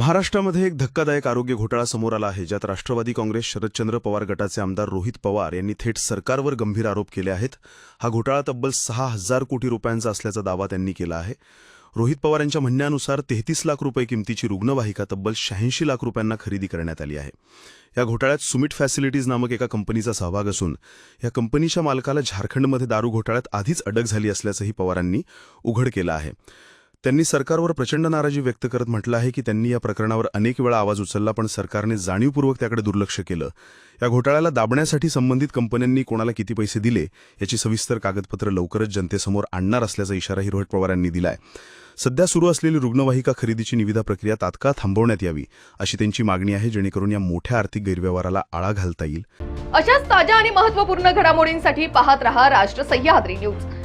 महाराष्ट्रामध्ये एक धक्कादायक आरोग्य घोटाळा समोर आला आहे ज्यात राष्ट्रवादी काँग्रेस शरदचंद्र पवार गटाचे आमदार रोहित पवार यांनी थेट सरकारवर गंभीर आरोप केले आहेत. हा घोटाळा तब्बल सहा हजार कोटी रुपयांचा असल्याचा दावा त्यांनी केला आहे. रोहित पवार यांच्या म्हणण्यानुसार तेहतीस लाख रुपये किमतीची रुग्णवाहिका तब्बल शहाऐंशी लाख रुपयांना खरेदी करण्यात आली आहे. या घोटाळ्यात सुमिट फॅसिलिटीज नामक एका कंपनीचा सहभाग असून या कंपनीच्या मालकाला झारखंडमध्ये दारू घोटाळ्यात आधीच अडक झाली असल्याचंही पवारांनी उघड केलं आहे. त्यांनी सरकारवर प्रचंड नाराजी व्यक्त करत म्हटलं आहे की त्यांनी या प्रकरणावर अनेक वेळा आवाज उचलला पण सरकारने जाणीवपूर्वक त्याकडे दुर्लक्ष केलं. या घोटाळ्याला दाबण्यासाठी संबंधित कंपन्यांनी कोणाला किती पैसे दिले याची सविस्तर कागदपत्र लवकरच जनतेसमोर आणणार असल्याचा इशाराही रोहित पवार यांनी दिलाय. सध्या सुरू असलेली रुग्णवाहिका खरेदीची निविदा प्रक्रिया तात्काळ थांबवण्यात यावी अशी त्यांची मागणी आहे जेणेकरून या मोठ्या आर्थिक गैरव्यवहाराला आळा घालता येईल. अशाच ताज्या आणि महत्त्वपूर्ण घडामोडींसाठी पाहत रहा राष्ट्र सह्याद्री न्यूज.